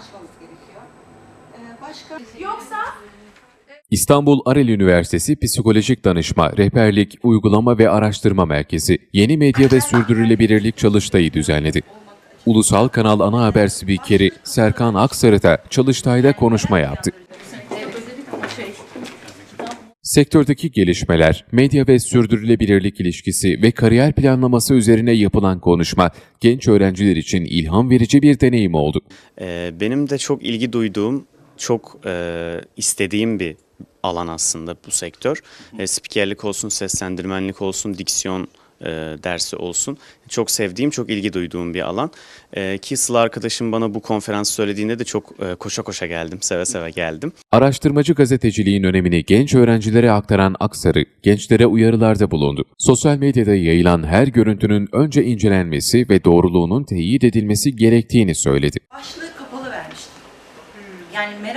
açmamız gerekiyor. Ee, başka Yoksa İstanbul Arel Üniversitesi Psikolojik Danışma, Rehberlik, Uygulama ve Araştırma Merkezi yeni medya ve sürdürülebilirlik çalıştayı düzenledi. Ulusal Kanal Ana Haber Spikeri Serkan Aksarı da çalıştayda konuşma yaptı. Sektördeki gelişmeler, medya ve sürdürülebilirlik ilişkisi ve kariyer planlaması üzerine yapılan konuşma genç öğrenciler için ilham verici bir deneyim oldu. Ee, benim de çok ilgi duyduğum, çok e, istediğim bir alan aslında bu sektör. E, spikerlik olsun, seslendirmenlik olsun, diksiyon e, dersi olsun. Çok sevdiğim, çok ilgi duyduğum bir alan. E, ki Sıla arkadaşım bana bu konferans söylediğinde de çok e, koşa koşa geldim, seve seve geldim. Araştırmacı gazeteciliğin önemini genç öğrencilere aktaran Aksarı, gençlere uyarılarda bulundu. Sosyal medyada yayılan her görüntünün önce incelenmesi ve doğruluğunun teyit edilmesi gerektiğini söyledi. başlığı kapalı vermiştim. Yani merak